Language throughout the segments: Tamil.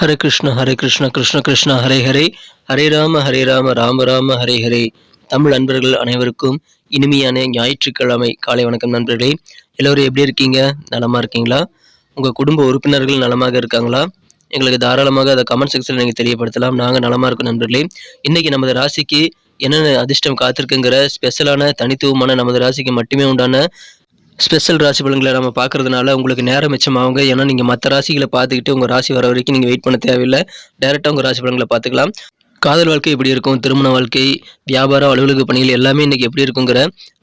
ஹரே கிருஷ்ண ஹரே கிருஷ்ண கிருஷ்ண கிருஷ்ண ஹரே ஹரே. ஹரே ராம ஹரே ராம ராம ராம ஹரே ஹரே. தமிழ் நண்பர்கள் அனைவருக்கும் இனிமையான ஞாயிற்றுக்கிழமை காலை வணக்கம் நண்பர்களே. எல்லோரும் எப்படி இருக்கீங்க? நலமா இருக்கீங்களா? உங்கள் குடும்ப உறுப்பினர்கள் நலமாக இருக்காங்களா? எங்களுக்கு தாராளமாக அதை கமெண்ட் செக்ஷனில் நீங்கள் தெரியப்படுத்தலாம். நாங்கள் நலமாக இருக்கோம் நண்பர்களே. இன்றைக்கி நமது ராசிக்கு என்னென்ன அதிர்ஷ்டம் காத்திருக்குங்கிற ஸ்பெஷலான தனித்துவமான நமது ராசிக்கு மட்டுமே உண்டான ஸ்பெஷல் ராசி பலன்களை நம்ம பார்க்கறதுனால உங்களுக்கு நேரம் மிச்சமாகுங்க. ஏன்னா நீங்கள் மற்ற ராசிகளை பார்த்துக்கிட்டு உங்கள் ராசி வர வரைக்கும் நீங்கள் வெயிட் பண்ண தேவையில்லை. டேரெக்டாக உங்கள் ராசி பலன்களை பார்த்துக்கலாம். காதல் வாழ்க்கை எப்படி இருக்கும்? திருமண வாழ்க்கை வியாபாரம் அலுவலக பணிகள் எல்லாமே இன்றைக்கி எப்படி இருக்குங்கிற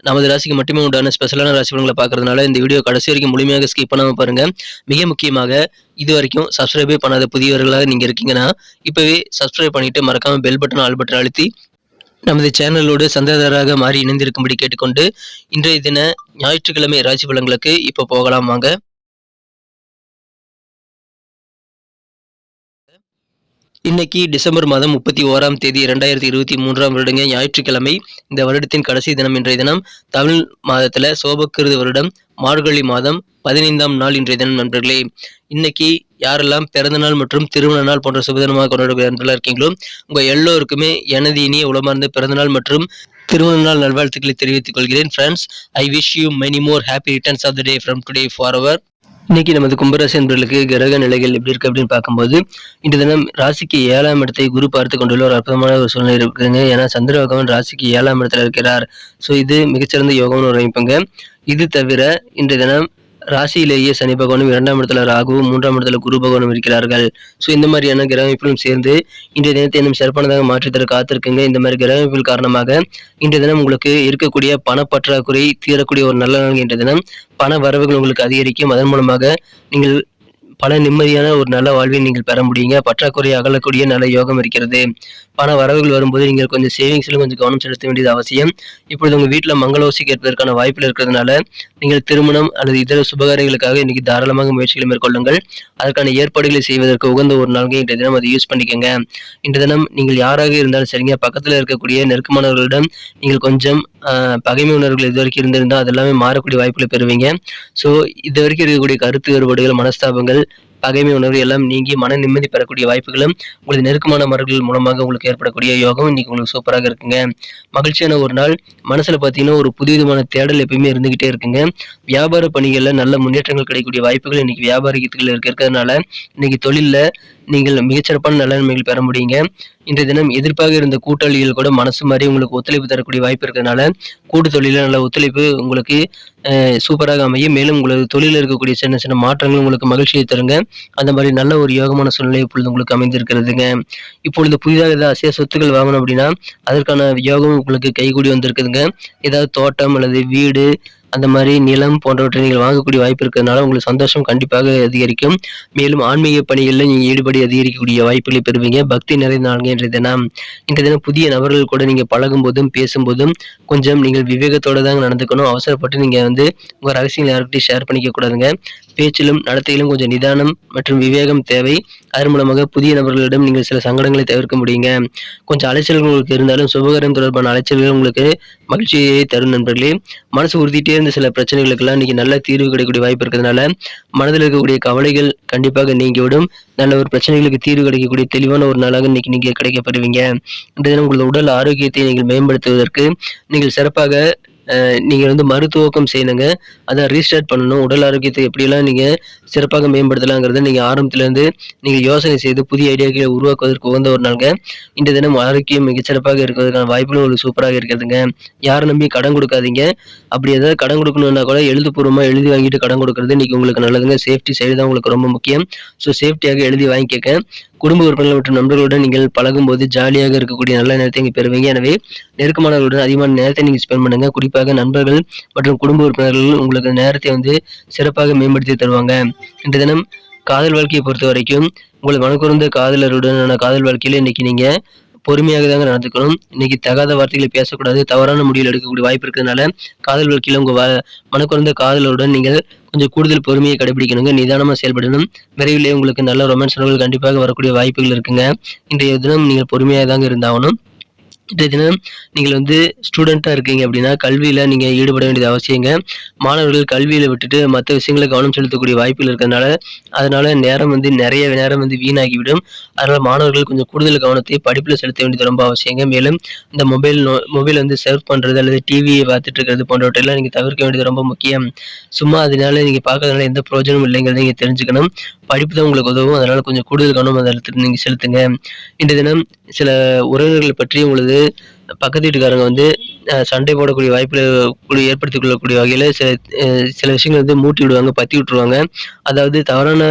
நமது ராசிக்கு மட்டுமே உண்டான ஸ்பெஷலான ராசி பலன்களை பார்க்கறதுனால இந்த வீடியோ கடைசி வரைக்கும் முழுமையாக ஸ்கிப் பண்ணாமல் பாருங்கள் மிக முக்கியமாக இது வரைக்கும் சப்ஸ்கிரைபே பண்ணாத புதியவர்களாக நீங்கள் இருக்கீங்கன்னா இப்போவே சப்ஸ்கிரைப் பண்ணிவிட்டு மறக்காமல் பெல் பட்டன் ஆல் பட்டன் அழுத்தி நமது சேனலோடு சந்தாதாரராக மாறி இணைந்திருக்கும்படி கேட்டுக்கொண்டு இன்றைய தின ஞாயிற்றுக்கிழமை ராசி பலன்களுக்கு இப்போ போகலாம் வாங்க. இன்னைக்கு டிசம்பர் மாதம் முப்பத்தி ஓராம் தேதி இரண்டாயிரத்தி இருபத்தி மூன்றாம் வருடங்க ஞாயிற்றுக்கிழமை. இந்த வருடத்தின் கடைசி தினம் இன்றைய தினம் தமிழ் மாதத்துல சோபக்கிருது வருடம் மார்கழி மாதம் பதினைந்தாம் நாள் இன்றைய தினம் நண்பர்களே. இன்னைக்கு யாரெல்லாம் பிறந்த நாள் மற்றும் திருமண நாள் போன்ற சுபதினமாக கொண்டாடக்கூடிய நண்பர்களாக இருக்கீங்களோ உங்கள் எல்லோருக்குமே எனது இனிய உளமார்ந்த பிறந்தநாள் மற்றும் திருமண நாள் நல்வாழ்த்துக்களை தெரிவித்துக் கொள்கிறேன். Friends I wish you many more happy returns of the day from today for our இன்னைக்கு நமது கும்பராசி என்பவர்களுக்கு கிரக நிலைகள் எப்படி இருக்கு அப்படின்னு பார்க்கும்போது இன்று தினம் ராசிக்கு ஏழாம் இடத்தை குரு பார்த்து கொண்டுள்ள ஒரு அற்புதமான ஒரு சூழ்நிலை இருக்குதுங்க. ஏன்னா சந்திர பகவான் ராசிக்கு ஏழாம் இடத்துல இருக்கிறார். ஸோ இது மிகச்சிறந்த யோகம்னு ஒரு அமைப்புங்க. இது தவிர இன்றைய தினம் ராசியிலேயே சனி பகவானும் இரண்டாம் இடத்துல ராகுவும் மூன்றாம் இடத்துல குரு பகவானும் இருக்கிறார்கள். ஸோ இந்த மாதிரியான கிரகமைப்பிலும் சேர்ந்து இன்றைய தினத்தை இன்னும் சிறப்பானதாக மாற்றித்தர காத்திருக்குங்க. இந்த மாதிரி கிரகமைப்பில் காரணமாக இன்றைய தினம் உங்களுக்கு இருக்கக்கூடிய பணப்பற்றாக்குறை தீரக்கூடிய ஒரு நல்ல நாள் இன்றைய தினம். பண வரவுகள் உங்களுக்கு அதிகரிக்கும். அதன் மூலமாக நீங்கள் பல நிம்மதியான ஒரு நல்ல வாழ்வை நீங்கள் பெற முடியுங்க. பற்றாக்குறை அகலக்கூடிய நல்ல யோகம் இருக்கிறது. பண வரவுகள் வரும்போது நீங்கள் கொஞ்சம் சேவிங்ஸில் கொஞ்சம் கவனம் செலுத்த வேண்டியது அவசியம். இப்பொழுது உங்கள் வீட்டில் மங்களோசி கேட்பதற்கான வாய்ப்பில் இருக்கிறதுனால நீங்கள் திருமணம் அல்லது இதர சுபகாரியங்களுக்காக இன்னைக்கு தாராளமாக முயற்சிகளை மேற்கொள்ளுங்கள். அதற்கான ஏற்பாடுகளை செய்வதற்கு உகந்த ஒரு நாள்கள் இன்றைய தினம். அதை யூஸ் பண்ணிக்கோங்க. இன்றைய தினம் நீங்கள் யாராக இருந்தாலும் சரிங்க. பக்கத்தில் இருக்கக்கூடிய நெருக்கமானவர்களிடம் நீங்கள் கொஞ்சம் பகைமை உணர்வுகள் இது வரைக்கும் இருந்திருந்தால் அதெல்லாமே மாறக்கூடிய வாய்ப்புகளை பெறுவீங்க. ஸோ இது வரைக்கும் இருக்கக்கூடிய கருத்து வேறுபாடுகள் மனஸ்தாபங்கள் பகைமை உணர்வு எல்லாம் நீங்கி மன நிம்மதி பெறக்கூடிய வாய்ப்புகளும் உங்களுக்கு நெருக்கமான மரங்கள் மூலமாக உங்களுக்கு ஏற்படக்கூடிய யோகம் இன்னைக்கு உங்களுக்கு சூப்பராக இருக்குங்க. மகிழ்ச்சியான ஒரு நாள். மனசுல பார்த்தீங்கன்னா ஒரு புதுவிதமான தேடல் எப்பயுமே இருந்துகிட்டே இருக்குங்க. வியாபார பணிகளில் நல்ல முன்னேற்றங்கள் கிடைக்கக்கூடிய வாய்ப்புகள் இன்னைக்கு வியாபாரத்தில் இருக்கிறதுனால இன்னைக்கு தொழிலில் நீங்கள் மிகச்சிறப்பான நலன்மைகள் பெற முடியுங்க. இன்றைய தினம் எதிர்ப்பாக இருந்த கூட்டாளிகள் கூட மனசு மாதிரி உங்களுக்கு ஒத்துழைப்பு தரக்கூடிய வாய்ப்பு இருக்கிறதுனால கூட்டு தொழிலில் நல்ல ஒத்துழைப்பு உங்களுக்கு சூப்பராக அமையும். மேலும் உங்களுக்கு தொழிலில் இருக்கக்கூடிய சின்ன சின்ன மாற்றங்கள் உங்களுக்கு மகிழ்ச்சியை தருங்க. அந்த மாதிரி நல்ல ஒரு யோகமான சூழ்நிலை இப்பொழுது உங்களுக்கு அமைந்திருக்கிறதுங்க. இப்பொழுது புதிதாக ஏதாவது அசைய சொத்துக்கள் வாங்கணும் அப்படின்னா அதற்கான யோகம் உங்களுக்கு கைகூடி வந்திருக்குதுங்க. ஏதாவது தோட்டம் அல்லது வீடு அந்த மாதிரி நிலம் போன்றவற்றை நீங்கள் வாங்கக்கூடிய வாய்ப்பு இருக்கிறதுனால உங்களுக்கு சந்தோஷம் கண்டிப்பாக அதிகரிக்கும். மேலும் ஆன்மீக பணிகளில் நீங்கள் ஈடுபடி அதிகரிக்கக்கூடிய வாய்ப்புகளை பெறுவீங்க. பக்தி நிறைந்த நாள்கள் இன்றைய தினம். இன்றைய தினம் புதிய நபர்கள் கூட நீங்கள் பழகும் போதும் பேசும்போதும் கொஞ்சம் நீங்கள் விவேகத்தோடு தாங்க நடந்துக்கணும். அவசரப்பட்டு நீங்கள் வந்து உங்கள் ரகசியங்களை யாருக்கிட்டையும் ஷேர் பண்ணிக்க கூடாதுங்க. பேச்சிலும் நடத்தையிலும் கொஞ்சம் நிதானம் மற்றும் விவேகம் தேவை. அதன் மூலமாக புதிய நபர்களிடம் நீங்கள் சில சங்கடங்களை தவிர்க்க முடியுங்க. கொஞ்சம் அலைச்சல்கள் உங்களுக்கு இருந்தாலும் சுபகரம் தொடர்பான அலைச்சல்கள் உங்களுக்கு மகிழ்ச்சியை தரும் நண்பர்களே. மனசு உறுதிட்டே இருந்த சில பிரச்சனைகளுக்கெல்லாம் இன்னைக்கு நல்ல தீர்வு கிடைக்கக்கூடிய வாய்ப்பு இருக்கிறதுனால மனதில் இருக்கக்கூடிய கவலைகள் கண்டிப்பாக நீங்கிவிடும். நல்ல ஒரு பிரச்சனைகளுக்கு தீர்வு கிடைக்கக்கூடிய தெளிவான ஒரு நாளாக இன்னைக்கு நீங்கள் கிடைக்கப்படுவீங்க இந்த தினம் உங்களது உடல் ஆரோக்கியத்தை நீங்கள் மேம்படுத்துவதற்கு நீங்கள் சிறப்பாக நீங்கள் வந்து மருத்துவக்கம் செய்யணுங்க. அதை ரீஸ்டார்ட் பண்ணணும். உடல் ஆரோக்கியத்தை எப்படியெல்லாம் நீங்கள் சிறப்பாக மேம்படுத்தலாங்கிறத நீங்கள் ஆரம்பத்துலேருந்து நீங்கள் யோசனை செய்து புதிய ஐடியாக்களை உருவாக்குவதற்கு உகந்த ஒரு நாளுங்க. இந்த தினம் ஆரோக்கியம் மிகச்சிறப்பாக இருக்கிறதுக்கான வாய்ப்புகளும் ஒரு சூப்பராக இருக்கிறதுங்க யாரை நம்பி கடன் கொடுக்காதீங்க. அப்படி ஏதாவது கடன் கொடுக்கணுன்னா கூட எழுதுபூர்வமாக எழுதி வாங்கிட்டு கடன் கொடுக்கறது இன்றைக்கி உங்களுக்கு நல்லதுங்க. சேஃப்டி சைடு தான் உங்களுக்கு ரொம்ப முக்கியம். ஸோ சேஃப்டியாக எழுதி வாங்கிக்க குடும்ப உறுப்பினர்கள் மற்றும் நண்பர்களுடன் நீங்கள் பழகும்போது ஜாலியாக இருக்கக்கூடிய நல்ல நேரத்தை இங்கே பெறுவீங்க. எனவே நெருக்கமானவர்களுடன் அதிகமான நேரத்தை நீங்கள் ஸ்பெண்ட் பண்ணுங்க. குறிப்பாக நண்பர்கள் மற்றும் குடும்ப உறுப்பினர்கள் உங்களுக்கு நேரத்தை வந்து சிறப்பாக மேம்படுத்தி தருவாங்க. இந்த தினம் காதல் வாழ்க்கையை பொறுத்த வரைக்கும் உங்கள் மனக்குறந்த காதலருடனான காதல் வாழ்க்கையில இன்னைக்கு நீங்க பொறுமையாக தாங்க நடந்துக்கணும். இன்னைக்கு தகாத வார்த்தைகளை பேசக்கூடாது. தவறான முடிவில் எடுக்கக்கூடிய வாய்ப்பு இருக்கிறதுனால காதல் வாழ்க்கையில் உங்கள் மனக்குறந்த காதலருடன் நீங்கள் கொஞ்சம் கூடுதல் பொறுமையை கடைபிடிக்கணுங்க. நிதானமாக செயல்படணும். விரைவிலே உங்களுக்கு நல்ல ரொமான்ஸ் கண்டிப்பாக வரக்கூடிய வாய்ப்புகள் இருக்குங்க. இன்றைய தினம் நீங்கள் பொறுமையாக தாங்க இருந்தாகணும். இன்றைய தினம் நீங்கள் வந்து ஸ்டூடெண்ட்டாக இருக்கீங்க அப்படின்னா கல்வியில் நீங்கள் ஈடுபட வேண்டியது அவசியங்க. மாணவர்கள் கல்வியில் விட்டுட்டு மற்ற விஷயங்களை கவனம் செலுத்தக்கூடிய வாய்ப்புகள் இருக்கிறதுனால அதனால் நேரம் வந்து நிறைய நேரம் வந்து வீணாகிவிடும். அதனால் மாணவர்கள் கொஞ்சம் கூடுதல் கவனத்தை படிப்பில் செலுத்த வேண்டியது ரொம்ப அவசியங்க. மேலும் இந்த மொபைல் நோ மொபைல் வந்து சர்வ் பண்ணுறது அல்லது டிவியை பார்த்துட்டு இருக்கிறது போன்றவற்றையெல்லாம் நீங்கள் தவிர்க்க வேண்டியது ரொம்ப முக்கியம். சும்மா அதனால நீங்கள் பார்க்கறதுனால எந்த பிரயோஜனமும் இல்லைங்கிறத நீங்கள் தெரிஞ்சுக்கணும். படிப்பு தான் உங்களுக்கு உதவும். அதனால் கொஞ்சம் கூடுதல் கவனம் அதை நீங்கள் செலுத்துங்க. இன்றைய தினம் சில உறவினர்கள் பற்றி உங்களது பக்கத்து வீட்டுக்காரங்க வந்து சண்டை போடக்கூடிய வாய்ப்புகள் ஏற்படுத்திக் கொள்ளக்கூடிய வகையில் சில சில விஷயங்கள் வந்து மூட்டி விடுவாங்க பற்றி விட்டுருவாங்க. அதாவது தவறான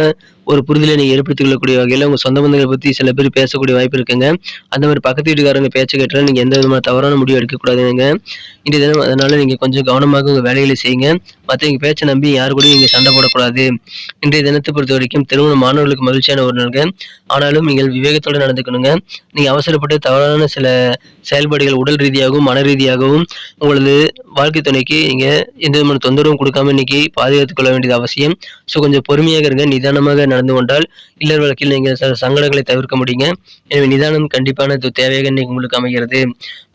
ஒரு புரிதலை நீங்கள் ஏற்படுத்திக் கொள்ளக்கூடிய வகையில் உங்கள் சொந்த பந்தங்களை பற்றி சில பேர் பேசக்கூடிய வாய்ப்பு இருக்குங்க. அந்த மாதிரி பக்கத்து வீட்டுக்காரங்க பேச்சை கேட்டால் நீங்கள் எந்த விதமான தவறான முடிவு எடுக்கக்கூடாதுங்க. இன்றைய தினம் அதனால் நீங்கள் கொஞ்சம் கவனமாக உங்கள் வேலைகளை செய்யுங்க. மற்றவங்க பேச்சை நம்பி யாரு கூடயும் நீங்கள் சண்டை போடக்கூடாது. இன்றைய தினத்தை பொறுத்த வரைக்கும் திருமண மாணவர்களுக்கு மகிழ்ச்சியான ஒரு நாளுங்க. ஆனாலும் நீங்கள் விவேகத்தோடு நடந்துக்கணுங்க. நீங்கள் அவசரப்பட்டு தவறான சில செயல்பாடுகள் உடல் ரீதியாகவும் மன ரீதியாகவும் உங்களது வாழ்க்கை துணைக்கு நீங்கள் எந்த விதமான தொந்தரவும் கொடுக்காம இன்னைக்கு பாதுகாத்துக் கொள்ள வேண்டியது அவசியம். ஸோ கொஞ்சம் பொறுமையாக இருங்க. நிதானமாக நடந்து கொண்டால் இல்லற வழக்கில் நீங்கள் சில சங்கடங்களை தவிர்க்க முடியுங்க. எனவே நிதானம் கண்டிப்பான தேவையாக இன்னைக்கு உங்களுக்கு அமைகிறது.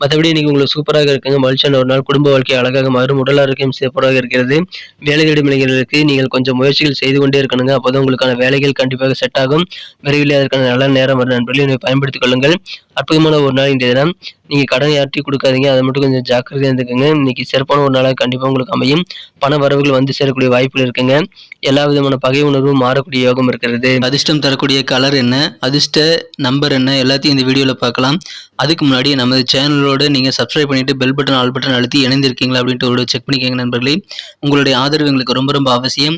மற்றபடி இன்னைக்கு உங்களுக்கு சூப்பராக இருக்குங்க. மகிழ்ச்சியான ஒரு நாள். குடும்ப வாழ்க்கை அழகாக மாறும். உடல் ஆரோக்கியம் சிறப்பாக இருக்கிறது. வேலை தேடும் இளைஞர்களுக்கு நீங்கள் கொஞ்சம் முயற்சிகள் செய்து கொண்டே இருக்கணுங்க. அப்போதான் உங்களுக்கான வேலைகள் கண்டிப்பாக செட் ஆகும். விரைவில் அதற்கான நல்ல நேரம் வரும் நண்பர்களை. பயன்படுத்திக் கொள்ளுங்கள். அற்புதமான ஒரு நாள் இன்றைய தினம். நீங்கள் கடன் யார்ட்டையும் கொடுக்காதீங்க. அதை மட்டும் கொஞ்சம் ஜாக்கிரதையாக இருந்துக்கோங்க. இன்றைக்கி சிறப்பான ஒரு நாளாக கண்டிப்பாக உங்களுக்கு அமையும். பண வரவுகள் வந்து சேரக்கூடிய வாய்ப்புகள் இருக்குங்க. எல்லா விதமான பகை உணர்வும் மாறக்கூடிய யோகம் இருக்கிறது. அதிர்ஷ்டம் தரக்கூடிய கலர் என்ன? அதிர்ஷ்ட நம்பர் என்ன? எல்லாத்தையும் இந்த வீடியோவில் பார்க்கலாம். அதுக்கு முன்னாடி நமது சேனலோடு நீங்கள் சப்ஸ்கிரைப் பண்ணிவிட்டு பெல் பட்டன் ஆல் பட்டன் அழுத்தி இணைந்திருக்கீங்களா அப்படின்ட்டு ஒரு செக் பண்ணிக்கோங்க நண்பர்களே. உங்களுடைய ஆதரவு எங்களுக்கு ரொம்ப ரொம்ப அவசியம்.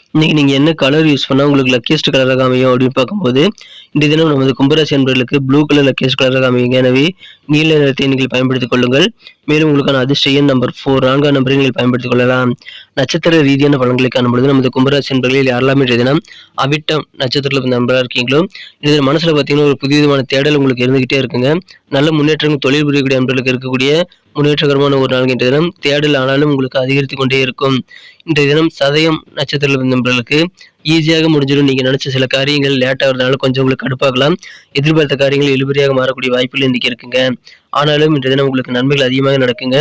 இன்னைக்கு நீங்கள் என்ன கலர் யூஸ் பண்ணால் உங்களுக்கு லக்கியஸ்ட் கலராக அமையும் அப்படின்னு பார்க்கும்போது இந்த தினம் நமது கும்பராசி என்பவர்களுக்கு ப்ளூ கலர் லக்கியஸ்ட் கலராக அமையுங்க எனவே நீல நிறத்தை நீங்கள் பயன்படுத்திக் கொள்ளுங்கள். மேலும் உங்களுக்கான அதிர்ஷ்ட எண் நம்பர் ஃபோர் நான்காம் நம்பரை நீங்கள் பயன்படுத்திக் கொள்ளலாம். நட்சத்திர ரீதியான பலன்களை காணும்பொழுது நமது கும்பராசி என்பர்களில் யாரெல்லாம் இன்றைய தினம் அவிட்டம் நட்சத்திரத்தில் நம்பராக இருக்கீங்களோ இந்த மனசில் பார்த்தீங்கன்னா ஒரு புதிய விதமான தேடல் உங்களுக்கு இருந்துகிட்டே இருக்குங்க. நல்ல முன்னேற்றங்கள் தொழில் புரியக்கூடிய நண்பர்களுக்கு இருக்கக்கூடிய முன்னேற்றகரமான ஒரு நாள் தினம். தேடல் ஆனாலும் உங்களுக்கு அதிகரித்து கொண்டே இருக்கும். இன்றைய தினம் சதயம் நட்சத்திரத்தில் நண்பர்களுக்கு ஈஸியாக முடிஞ்சிடும். நீங்க நினைச்ச சில காரியங்கள் லேட்டாக ஆகிறதுனால கொஞ்சம் உங்களுக்கு கடுப்பாகலாம். எதிர்பார்த்த காரியங்கள் இழுபறியாக மாறக்கூடிய வாய்ப்புகள் இன்றைக்கி இருக்குங்க. ஆனாலும் இன்றைய தினம் உங்களுக்கு நன்மைகள் அதிகமாக நடக்குங்க.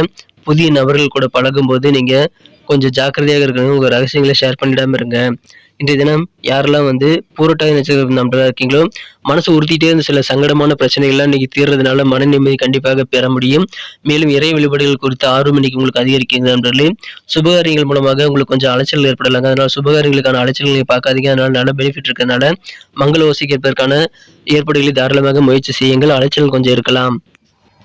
புதிய நபர்கள் கூட பழகும்போது நீங்க கொஞ்சம் ஜாக்கிரதையாக இருக்கணும் உங்க ரகசியங்களை ஷேர் பண்ணிடாம இருங்க. இன்றைய தினம் யாரெல்லாம் வந்து பூரட்டாதி நினைச்சது நம்பராக இருக்கீங்களோ மனசு உறுத்திட்டே இருந்த சில சங்கடமான பிரச்சனைகள்லாம் இன்னைக்கு தீர்றதுனால மன நிம்மதி கண்டிப்பாக பெற முடியும். மேலும் இறை வழிபாடுகள் குறித்த ஆர்வம் இன்னைக்கு உங்களுக்கு அதிகரிக்கிறது நண்பர்களே. சுபகாரியங்கள் மூலமாக உங்களுக்கு கொஞ்சம் அலைச்சல் ஏற்படலாங்க. அதனால சுபகாரியங்களுக்கான அலைச்சல்களை பார்க்காதீங்க. அதனால நல்ல பெனிஃபிட் இருக்கிறதுனால மங்கள ஓசை கேட்பதற்கான ஏற்பாடுகளை தாராளமாக முயற்சி செய்யுங்கள். அலைச்சல் கொஞ்சம் இருக்கலாம்.